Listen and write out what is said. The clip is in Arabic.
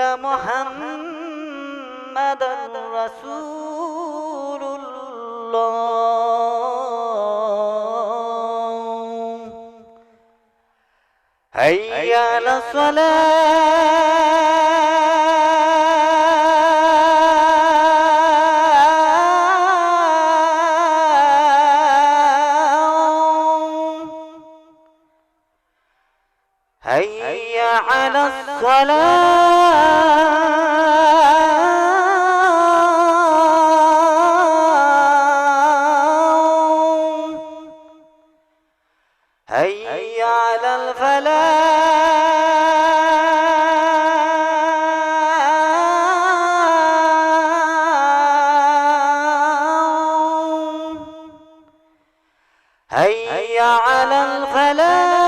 محمدا رسول الله. هيا على الصلاة. هيا على الصلاة هيا على الفلاح. هيا على الفلاح.